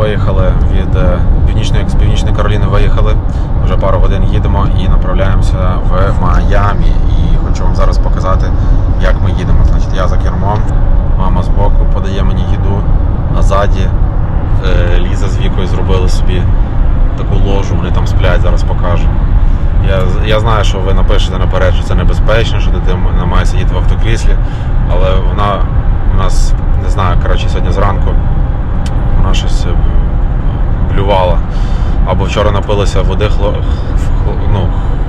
виїхали від е, північної з північної Кароліни. Виїхали вже пару годин їдемо і направляємося в Майамі. І хочу вам зараз показати, як ми їдемо. Значить, я за кермом, мама збоку подає мені їду, а ззаді е, Ліза з Вікою зробили собі таку ложу. Вони там сплять, зараз покажу. Я, я знаю, що ви напишете наперед, що це небезпечно, що дитина має сидіти в автокріслі, але вона у нас не знаю, коротше, сьогодні зранку вона щось блювала. Або вчора напилася води ну,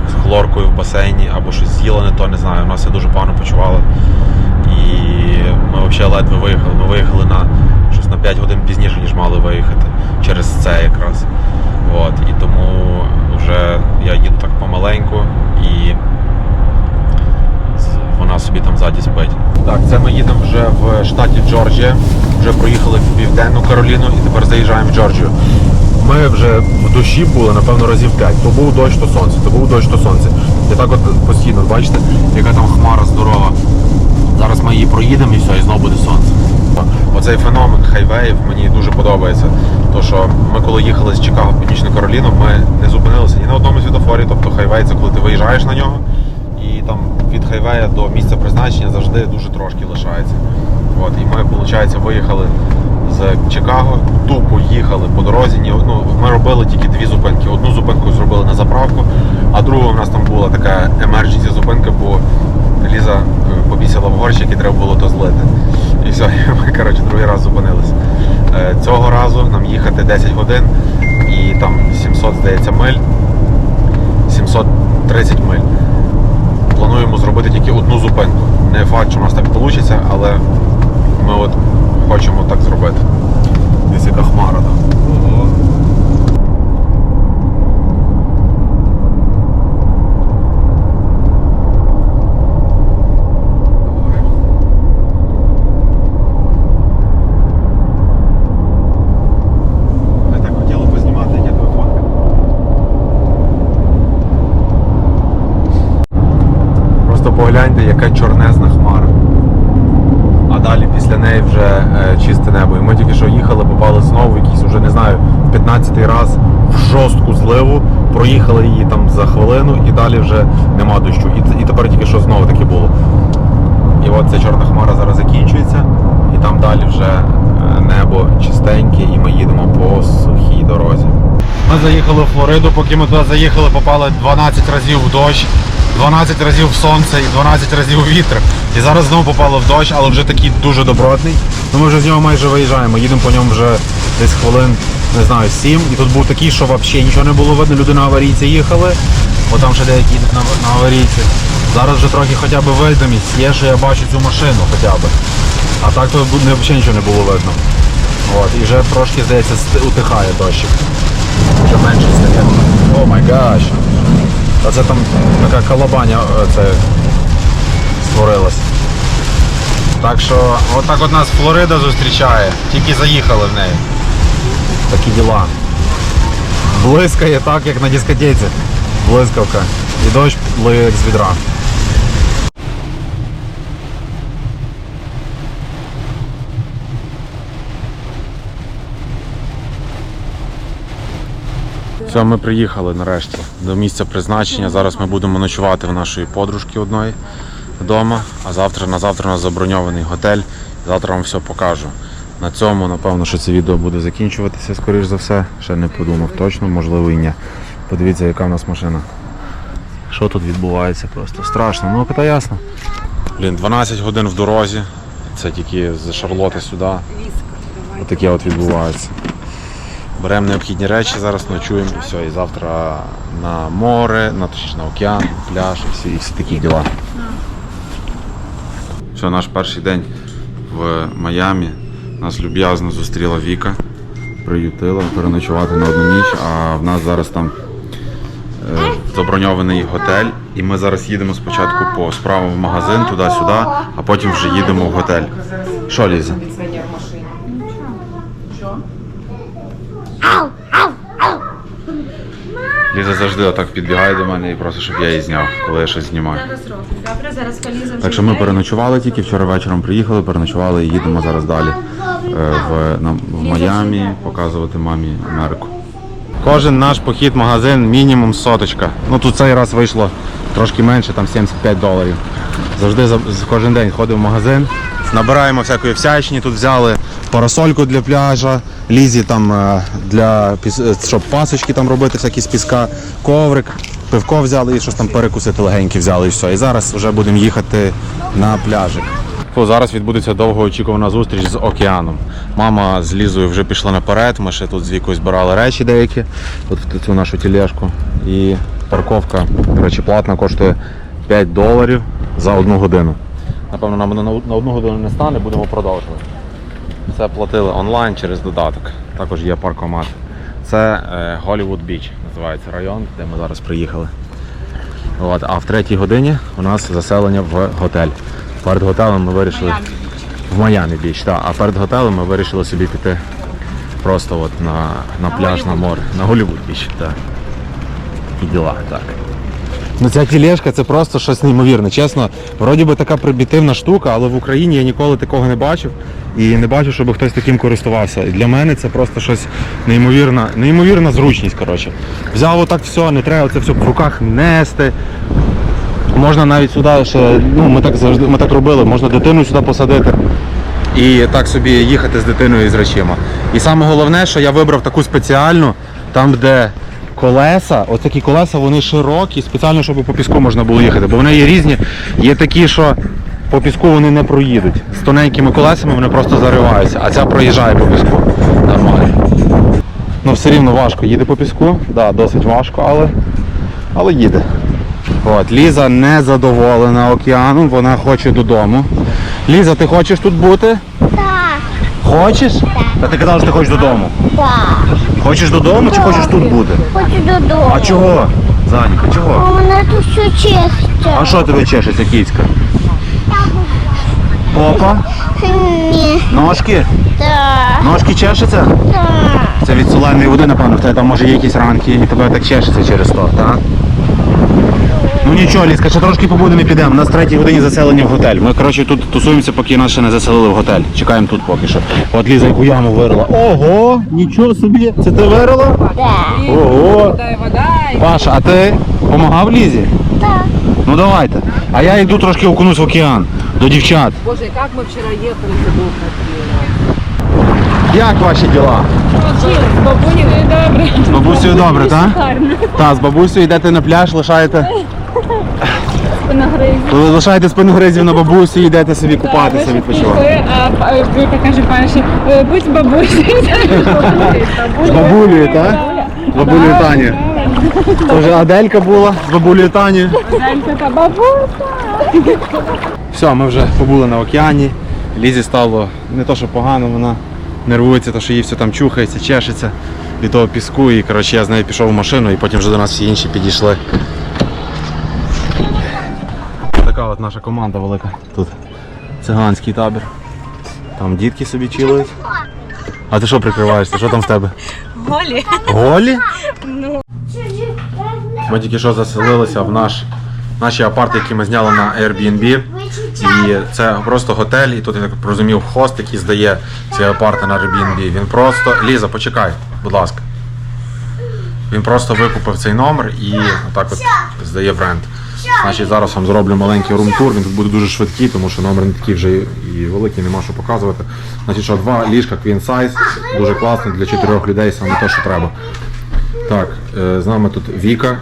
з хлоркою в басейні, або щось з'їла не то, не знаю. Вона себе дуже погано почувала. І ми взагалі ледве виїхали. Ми виїхали на щось на 5 годин пізніше, ніж мали виїхати через це якраз. От, і тому вже я їду так помаленьку і вона собі там ззаді спить. Так, це ми їдемо вже в штаті Джорджія. Вже проїхали в Південну Кароліну і тепер заїжджаємо в Джорджію. Ми вже в дощі були, напевно, разів 5. То був дощ, то сонце, то був дощ, то сонце. І так от постійно, бачите, яка там хмара здорова. Зараз ми її проїдемо і все, і знову буде сонце. Оцей феномен хайвеїв мені дуже подобається. То що ми коли їхали з Чикаго в Північну Кароліну, ми не зупинилися ні на одному світофорі. Тобто хайвей це коли ти виїжджаєш на нього, і там від хайвея до місця призначення завжди дуже трошки лишається. От, і ми, виходить, виїхали з Чикаго, тупо їхали по дорозі. Ну, ми робили тільки дві зупинки. Одну зупинку зробили на заправку, а другу у нас там була така emergency зупинка, бо Ліза е, побісила в горщик і треба було то злити. І все, ми коротше, другий раз зупинилися. Е, Цього разу нам їхати 10 годин і там 700, здається, миль. 730 миль. Плануємо зробити тільки одну зупинку. Не факт, що у нас так вийде, але ми от хочемо так зробити. Десь яка хмара там. Просто погляньте, яка чорнезна хмара. Далі після неї вже е, чисте небо. І ми тільки що їхали, попали знову якийсь, уже не знаю, в 15-й раз в жорстку зливу. Проїхали її там за хвилину і далі вже нема дощу. І, і тепер тільки що знову таке було. І от ця чорна хмара зараз закінчується, і там далі вже е, небо чистеньке, і ми їдемо по сухій дорозі. Ми заїхали в Флориду, поки ми туди заїхали, попали 12 разів в дощ, 12 разів в сонце і 12 разів у вітер. І зараз знову попали в дощ, але вже такий дуже добротний. Ну ми вже з нього майже виїжджаємо. Їдемо по ньому вже десь хвилин, не знаю, 7. І тут був такий, що взагалі нічого не було видно. Люди на аварійці їхали, бо там ще деякі йдуть на, на аварійці. Зараз вже трохи хоча б видимість є, що я бачу цю машину хоча б. А так то взагалі нічого не було видно. От, і вже трошки, здається, утихає дощик. Вже менше стає. О май гаш. А це там така колобаня е, це створилась. Так що, отак от нас Флорида зустрічає. Тільки заїхали в неї. Такі діла. Блискає так, як на дискотеці. Блискавка. І дощ лиє як з відра. Все, ми приїхали нарешті до місця призначення. Зараз ми будемо ночувати в нашої подружки одної вдома, а завтра на завтра у нас заброньований готель. Завтра вам все покажу. На цьому, напевно, що це відео буде закінчуватися, скоріш за все. Ще не подумав точно, можливо і ні. Подивіться, яка в нас машина. Що тут відбувається просто страшно. Ну, та ясно. Блін, 12 годин в дорозі. Це тільки з Шарлоти сюди. Отаке от відбувається. Беремо необхідні речі, зараз ночуємо і все. І завтра на море, на точніше на океан, пляж і всі, і всі такі діла. Все, наш перший день в Майамі. Нас люб'язно зустріла Віка, приютила переночувати на одну ніч, а в нас зараз там е, заброньований готель. І ми зараз їдемо спочатку по справам в магазин, туди-сюди, а потім вже їдемо в готель. Що, Ліза? кондиціонер в машині. Ліза завжди отак підбігає до мене і просить, щоб я її зняв, коли я щось знімаю. Зараз робимо. Добре, зараз Каліза вже Так що ми йде. переночували тільки, вчора вечором приїхали, переночували і їдемо зараз далі в, на, в Майамі, показувати мамі Америку. Кожен наш похід в магазин мінімум соточка. Ну тут цей раз вийшло трошки менше, там 75 доларів. Завжди за, з- кожен день ходимо в магазин, набираємо всякої всячні. Тут взяли парасольку для пляжа, лізі там е, для е, щоб пасочки там робити, всякі з піска, коврик, пивко взяли і щось там перекусити легеньке взяли і все. І зараз вже будемо їхати на пляжик. Фу, зараз відбудеться довгоочікувана зустріч з океаном. Мама з Лізою вже пішла наперед. Ми ще тут з вікою збирали речі деякі, в цю нашу тележку. І парковка, до речі, платна коштує 5 доларів за одну годину. Напевно, нам на на одну годину не стане, будемо продовжувати. Це платили онлайн через додаток. Також є паркомат. Це е, Hollywood Beach, називається район, де ми зараз приїхали. От, а в третій годині у нас заселення в готель. Перед готелем ми вирішили. В Майамі біч, так. А перед готелем ми вирішили собі піти просто от на, на пляж, на море, на Голлівуд біч. Так. І діла, так. Ну ця тележка це просто щось неймовірне. Чесно, вроді би така примітивна штука, але в Україні я ніколи такого не бачив і не бачив, щоб хтось таким користувався. І для мене це просто щось неймовірна, неймовірна зручність. Коротше. Взяв отак все, не треба це все в руках нести. Можна навіть сюди ще, ну ми так завжди ми так робили, можна дитину сюди посадити і так собі їхати з дитиною і з речима. І саме головне, що я вибрав таку спеціальну, там де колеса, ось такі колеса, вони широкі, спеціально, щоб по піску можна було їхати. Бо вони є різні, є такі, що по піску вони не проїдуть. З тоненькими колесами вони просто зариваються, а ця проїжджає по піску. Нормально. Ну все рівно важко їде по піску, да, досить важко, але, але їде. От, Ліза не задоволена океаном, вона хоче додому. Ліза, ти хочеш тут бути? Хочеш? Та ти казала, що ти хочеш додому. так. Хочеш додому чи хочеш тут бути? Хочу додому. А чого? Заніка, У чого? мене тут все чисто. А що тебе чешеться, кіцька? Попа? Ні. Ножки? Так, Ножки чешеться? так. Це від соленої води, напевно, в тебе там може є якісь ранки і тебе так чешеться через то, так? Ну нічого, Ліска, ще трошки побудемо і підемо. У нас в третій годині заселення в готель. Ми, коротше, тут тусуємося, поки нас ще не заселили в готель. Чекаємо тут поки що. От Ліза яку яму вирила. Ого, нічого собі. Це ти вирила? Так. Ого. Дай вода і Паша, а ти допомагав Лізі? Так. Ну давайте. А я йду трошки окунусь в океан до дівчат. Боже, как мы вчера ехали, это было красиво. як ваші діла? С бабуней добре. З бабусею добре, так? Так, з бабусею йдете на пляж, лишаєте. Ви лишаєте спиногризів на бабусі, йдете собі купатися, відпочивати. А па- ви покажи Паші, е, будь бабусею. З бабулею, так? З бабулею Тані. Це вже Аделька була з бабулею Тані. Така бабуся. Все, ми вже побули на океані. Лізі стало не то, що погано, вона нервується, то що їй все там чухається, чешеться від того піску. І коротше, я з нею пішов в машину і потім вже до нас всі інші підійшли. Така от наша команда велика. Тут циганський табір. Там дітки собі чилують. А ти що прикриваєшся? Що там в тебе? Голі. Голі? Ми тільки що заселилися в наш, наші апарти, які ми зняли на Airbnb. І це просто готель, і тут я так розумів, хост, який здає ці апарти на Airbnb. Він просто. Ліза, почекай, будь ласка. Він просто викупив цей номер і отак от здає в рент. Значить, зараз вам зроблю маленький рум-тур, він тут буде дуже швидкий, тому що номер не такий вже і великий, нема що показувати. Значить, що два ліжка queen size, дуже класно для чотирьох людей, саме те, що треба. Так, е, з нами тут Віка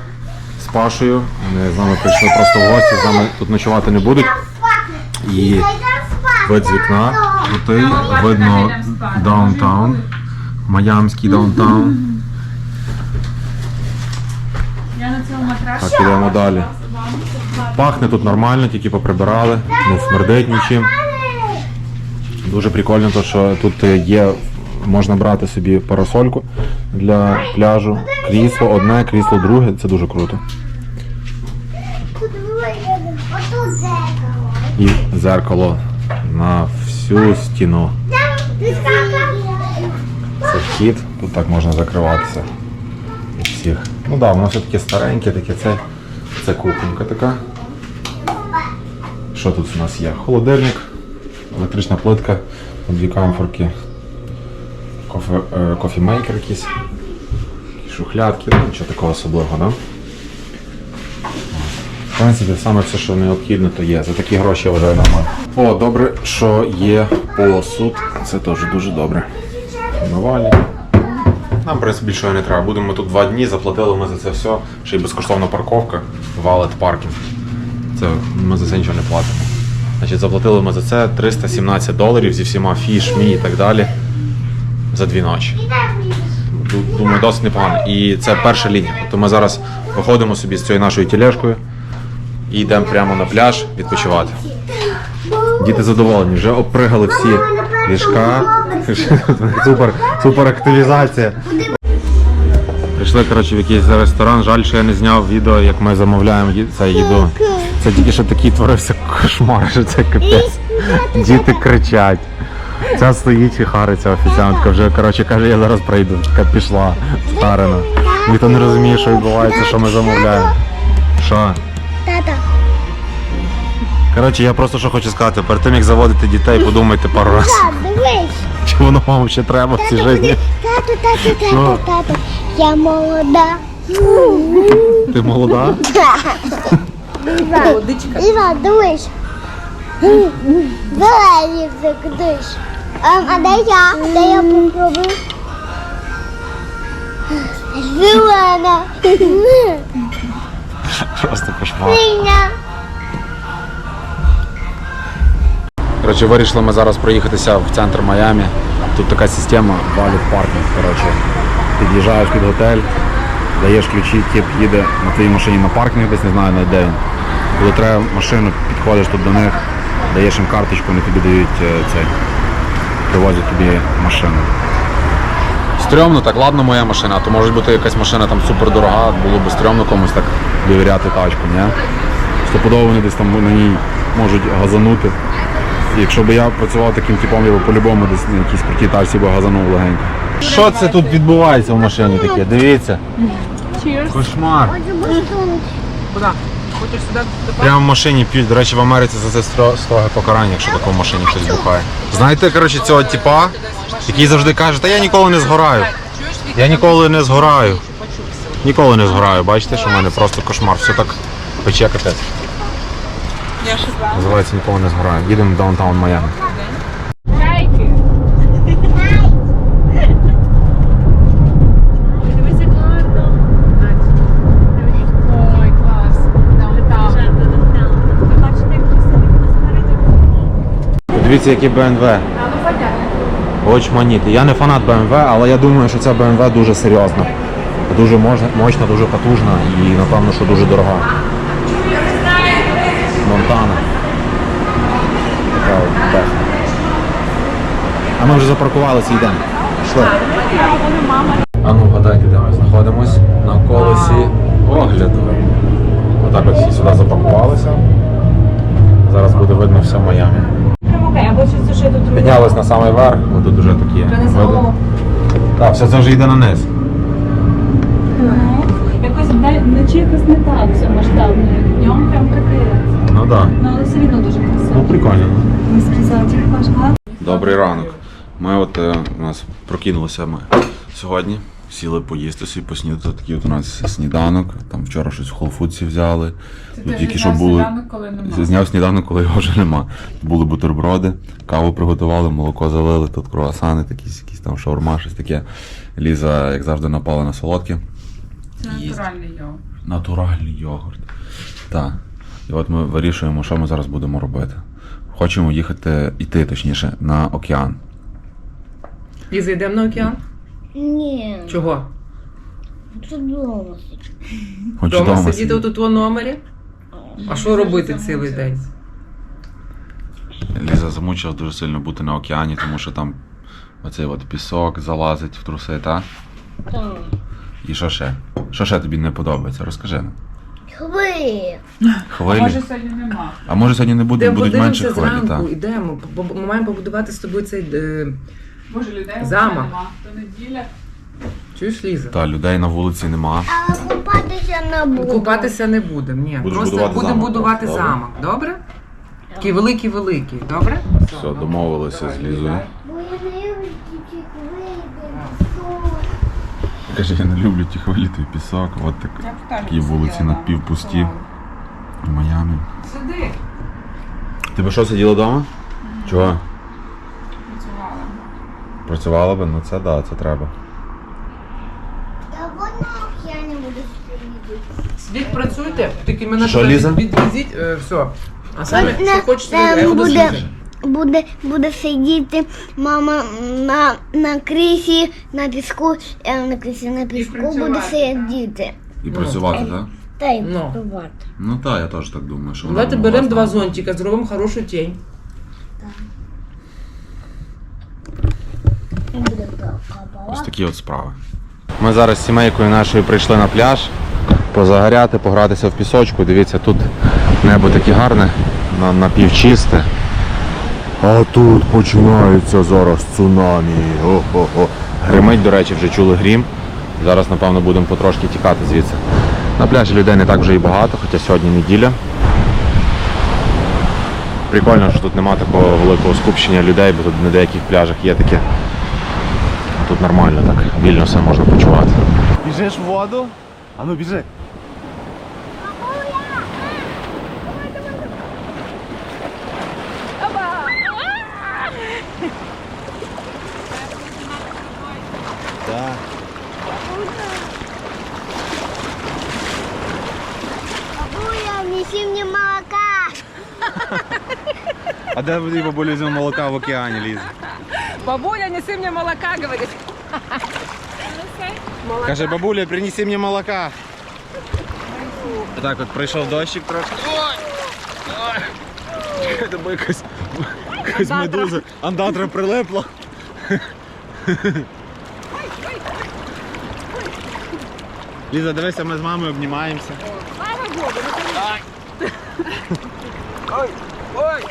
з Пашою. Вони з нами прийшли просто в гості, з нами тут ночувати не будуть. І вид з вікна крутий, видно даунтаун, майамський даунтаун. Так, ідемо далі. Пахне тут нормально, тільки поприбирали, не смердить нічим. Дуже прикольно, то, що тут є, можна брати собі парасольку для пляжу. Крісло одне, крісло друге, це дуже круто. Тут вигляд. Отут зеркало. І зеркало на всю стіну. Це вхід, тут так можна закриватися від всіх. Ну так, да, воно все таке стареньке, таке це, це кухонька така. Що тут у нас є? Холодильник, електрична плитка, дві камфорки, кофе, е, кофімейкер якийсь. Шухлядки, ну нічого такого особливого, да? Принципі, саме все, що необхідно, то є. За такі гроші я вважаю нормально. О, добре, що є посуд. Це теж дуже добре. Навалі. Нам, в принципі, більше не треба. Будемо тут два дні, заплатили ми за це все. Ще й безкоштовна парковка, валет паркінг. Це ми за це нічого не платимо. Значить, заплатили ми за це 317 доларів зі всіма фі, шмі і так далі за дві ночі. Думаю, досить непогано. І це перша лінія. Тобто ми зараз виходимо собі з цією нашою тележкою і йдемо прямо на пляж відпочивати. Діти задоволені, вже обпригали всі ліжка. Супер, супер активізація. Прийшли, коротше, в якийсь ресторан. Жаль, що я не зняв відео, як ми замовляємо це їду. Це тільки що такий творився кошмар, що це капець. Діти кричать. Ця стоїть і хариться офіціантка. Вже коротше каже, я зараз прийду. Така пішла старена. Ніхто не розуміє, що відбувається, що ми замовляємо. Що? Тата. Коротше, я просто що хочу сказати, перед тим як заводити дітей, подумайте пару разів, Так, дивись. чи воно вам ще треба в цій житті. Тато, тато, Що? тато, тато. Я молода. Ти молода? Іва, Водичка. Іва, дивись. Ем, а де я? Де я попробую? Зелена. Просто кошмар. Коротше, вирішили ми зараз проїхатися в центр Майамі. Тут така система валют паркінг. Коротше, під'їжджаєш під готель, даєш ключі, тип їде на твоїй машині на паркінг, десь не знаю на де він. Коли треба машину, підходиш тут до них, даєш їм карточку, вони тобі дають е, цей, привозять тобі машину. Стрьомно, так, ладно, моя машина, а то може бути якась машина там супер дорога, було б стрьомно комусь так довіряти тачку, ні? Стопудово вони десь там на ній можуть газанути. І якщо б я працював таким типом, я б по-любому десь на якійсь крутій тачці б газанув легенько. Що це тут відбувається в машині таке? Дивіться. Кошмар. Куди? Хочеш сюди? Прямо в машині п'ють. До речі, в Америці за це строге покарання, якщо таке в машині хтось бухає. Знаєте, коротше, цього типа, який завжди каже, та я ніколи не згораю. Я ніколи не згораю. Ніколи не згораю. Бачите, що в мене просто кошмар. Все так пече капець. Називається ніколи не згораю. Їдемо в даунтаун Майами. Дивись, як гарно. Ой, клас. Ви бачите, як красиво спереді? Дивіться, які BMW. Очманіти. Я не фанат BMW, але я думаю, що ця BMW дуже серйозна. Дуже мощна, дуже потужна і напевно, що дуже дорога. Монтана. А ми вже запаркувалися йдемо. Пішли. А ну гадайте, де ми знаходимось? На колесі огляду. Отак от всі сюди запакувалися. Зараз буде видно все Майамі. Примукай, або щось ще тут Піднялись на самий верх, бо тут вже такі. види. Так, все це вже йде на низ. Якось дай- вночі якось не так все масштабно. як Днем прям капець. Ну так. Да. Ну, але все рівно дуже красиво. Ну прикольно. Ми сказали, тільки ваш. Добрий ранок. Ми от е, у нас прокинулися ми сьогодні. Сіли поїсти собі поснідати. Такий от у нас сніданок. Там вчора щось в Холфудсі взяли. Тут тільки що були. Зняв сніданок, коли його вже нема. Були бутерброди, каву приготували, молоко залили, тут круасани, такі, якісь там шаурма, щось таке. Ліза, як завжди, напала на солодке. Це натуральний йогурт. Натуральний йогурт. Так. І от ми вирішуємо, що ми зараз будемо робити. Хочемо їхати, йти, точніше, на океан. І зайдемо на океан? Ні, Чого? це дома. Хочу Дома вдома сидіти сидіти. у твоєму номері? А що робити цілий день? Ліза замучила дуже сильно бути на океані, тому що там оцей от пісок залазить в труси, та? Так. І що ще? Що ще тобі не подобається? Розкажи нам. Хви. Хвилі. Може сьогодні нема. А може сьогодні не буде, Йдемо будуть менше подивимося хвилі, зранку, так. йдемо. бо- бо Ми маємо побудувати з тобою цей. е, Може, людей Замок. нема. То неділя. Чуєш, Ліза? Та людей на вулиці нема. Але купатися не буду. Купатися не будемо, ні. Будеш Просто будувати будемо замок будувати замок, добре? Такий великий-великий, добре? Все, домовилися з Лізою. Бо я не люблю ці. Каже, я не люблю ті хвилі, той пісок. От так, такі вулиці напівпусті в Майамі. Сиди. Ти би що сиділа вдома? Чого? Працювала. Би? Ну це так, да, це треба. Та вона я не буду сидіти. Сидіть, працюйте, тільки мене Що, туди Ліза? відвезіть, е, все. А самі, Не, що хочете, я буду буде, сидіти. буде, буде сидіти мама на, на крисі, на піску, е, на крисі, на піску буде сидіти. І працювати, так? Та й Ну. працювати. Ну так, я теж так думаю, що Давайте беремо два зонтика, зробимо хорошу тінь. Буде така Ось такі от справи. Ми зараз з сімейкою нашою прийшли на пляж позагоряти, погратися в пісочку. Дивіться, тут небо таке гарне, на- напівчисте. А тут починається зараз цунамі. О-хо-хо. Гримить, до речі, вже чули грім. Зараз, напевно, будемо потрошки тікати звідси. На пляжі людей не так вже і багато, хоча сьогодні неділя. Прикольно, що тут нема такого великого скупчення людей, бо тут на деяких пляжах є таке. Тут нормально так, вільно все можна почувати. Біжиш в воду? А ну біжи. Так. Бабуля, неси мне молока. А де ви бабулі візьме молока в океані лізе? Бабуля, неси мені молока, говорить. Каже, бабуля, принеси мені молока. Так от прийшов дощик трошки. Ой! Ой! Тебе якась, якась медуза. Андатра прилипла. Ліза, дивися, ми з мамою обнімаємося. Ой,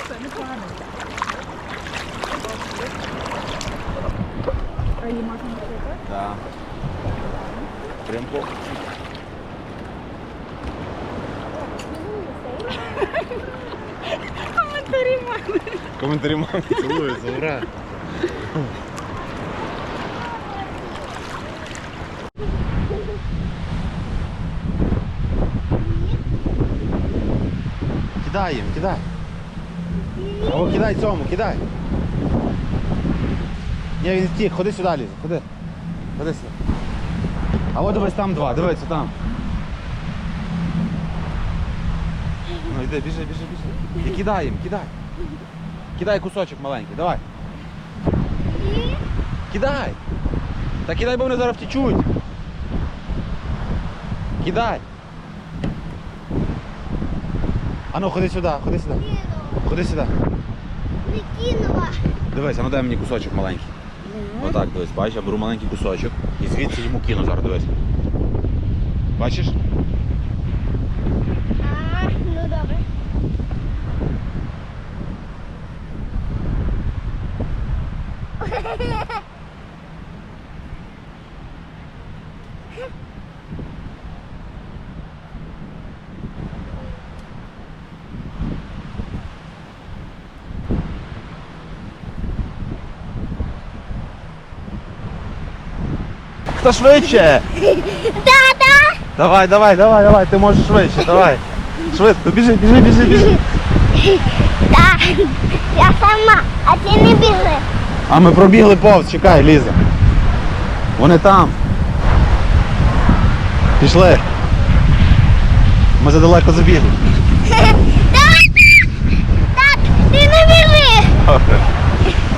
Да. Прям по. Коментарі мами. Коментарі мами цілуються, ура. Кидай їм, кидай. О, кидай цьому, кидай. Ні, він втік, ходи сюди, Ліза, ходи. Ходи сюди. А от дивись там два, дивися там. Ну йди, біжи, біжи, біжи. І кидай їм, кидай. Кидай кусочок маленький, давай. Кидай. Та кидай, бо вони зараз втічуть. Кидай. А ну ходи сюди, ходи сюди. Ходи сюди. Не кинула. Дивись, а ну дай мені кусочок маленький. Отак, дивись, бачиш, я беру маленький кусочок і звідси йому кину зараз, дивись. Бачиш? А, ну добре. Хто швидше? Да-да. Давай, давай, давай, давай, ти можеш швидше, давай. Швидко, біжи, біжи, біжи, біжи. Так. Я сама, а ти не біжи. А ми пробігли повз, чекай, Ліза. Вони там. Пішли. Ми задалеко забігли. Так, ти не біжи.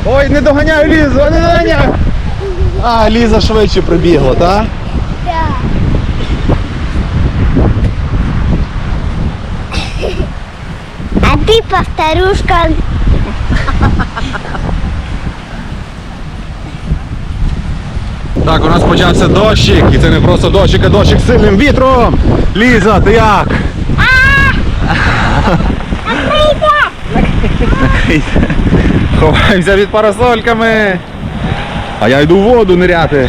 Ой, не доганяю Лізу, не доганяю. А, Ліза швидше прибігла, так? Да. А ты повторюшка. Так, у нас почався дощик, і це не просто дощик, а дощик з сильним вітром. Ліза, ти як? Ховаємося від парасольками. А я йду в воду ниряти.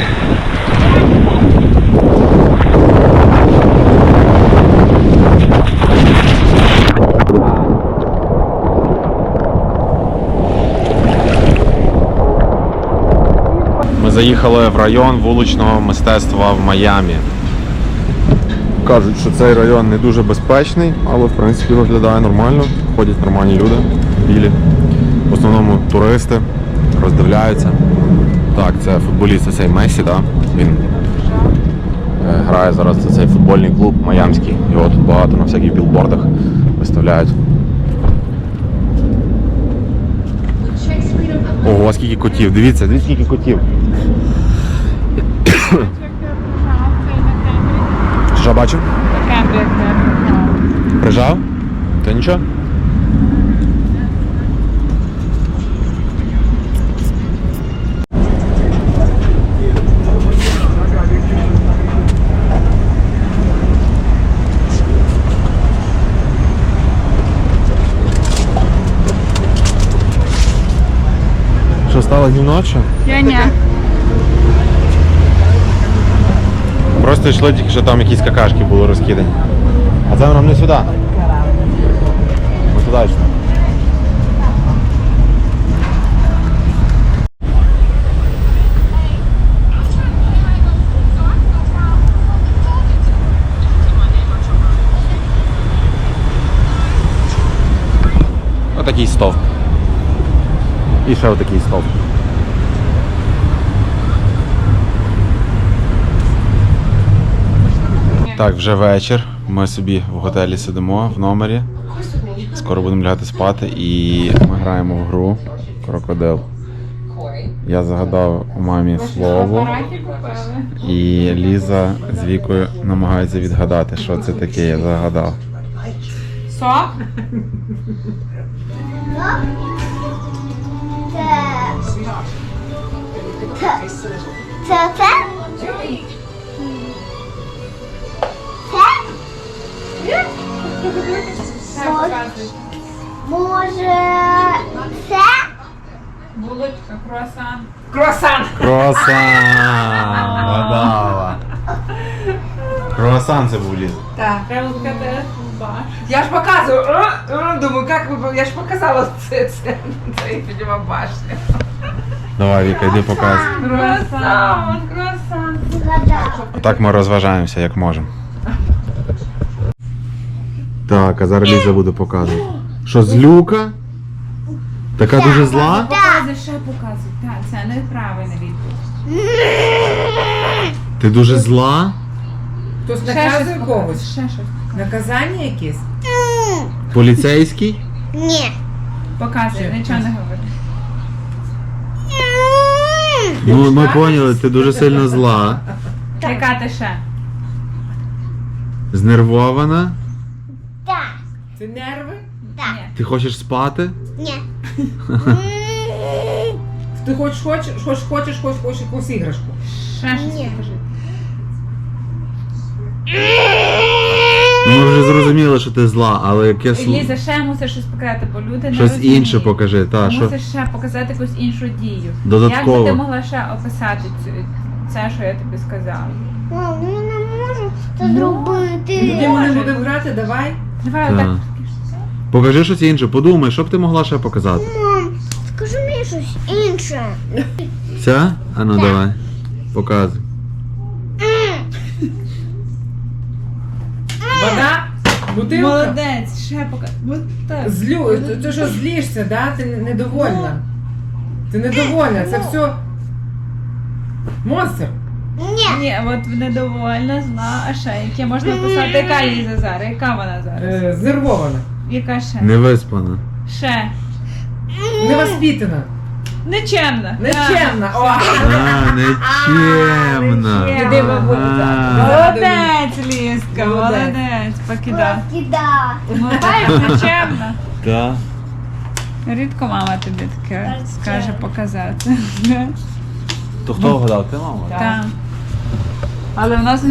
Ми Ми заїхали в район вуличного мистецтва в Майамі. Кажуть, що цей район не дуже безпечний, але в принципі виглядає нормально. Ходять нормальні люди, білі. В основному туристи роздивляються. Так, це футболіст цей Месі, да? він е, грає зараз за цей футбольний клуб Майамський. Його тут багато на всяких білбордах виставляють. Ого, скільки котів. Дивіться, дивіться, скільки котів. Що бачив? Прижав? Та нічого? Що стало гівноче? Я ні. Просто йшли тільки, що там якісь какашки були розкидані. А це нам не сюди. Ми туди йшли. Отакий стовп. І ще отакий стовп. Так, вже вечір. Ми собі в готелі сидимо в номері. Скоро будемо лягати спати і ми граємо в гру Крокодил. Я загадав у мамі слово, і Ліза з вікою намагається відгадати, що це таке. Я загадав. Сок? Це. Це. Це це? Круасан. Круасан. Круасан! Круасан це Ліза. Так. Треба сказати баш. Я ж показую. Думаю, як ви... Я ж показала це, це, це башня. Давай, Віка, йди показуй. Круасан, круасан. Так ми розважаємося, як можемо. Так, а зараз Ліза буде показувати. Що, злюка? Така дуже зла? Показуй, ще показуй. Так, це неправильна відповідь. Ти дуже зла? Хтось наказує когось? ще щось. Наказання якесь? Поліцейський? Ні. Показуй, нічого не говори. Ну, ми поняли, ти дуже сильно зла, Яка ти ще? знервована. Так. Це нерви? Так. Ти хочеш спати? Ні. Ти хочеш, хочеш, хочеш, хочеш, хочеш, хочеш якусь іграшку. Ще щось Ні. покажи. Ну, ми вже зрозуміли, що ти зла, але яке І, сло- Ліза, ще мусиш щось показати, бо люди не Щось розуміють. інше покажи, та, що. Мусиш ще показати якусь іншу дію. Додатково. Як би ти могла ще описати цю, це, що я тобі сказала? Мам, ну я не можу це Ну, зробити. Люди ми не будемо грати, давай. Давай Так. отак. Покажи щось інше, подумай, що б ти могла ще показати. Мам, скажи мені щось інше. Ця? А ну давай. Показуй. Бутилка. Молодець, ще так. Злю, ти, ти що злішся, да? Ти недовольна. Ти недовольна, це все. Монстр. Ні. Ні, от недовольна, зла, а ще яке можна писати, яка Ліза зараз, яка вона зараз? Е, знервована. Яка ще? Невиспана. Ще. Невоспітана. Нечемна. Нечемна. О! А, нечемна. Іди, бабуля, Ага. Молодець, Лізка, Молодець. молодець, покида. Покида. Молодець, нечемна. Рідко мама тобі таке скаже показати. То хто вгадав? Ти мама? Так. Але в нас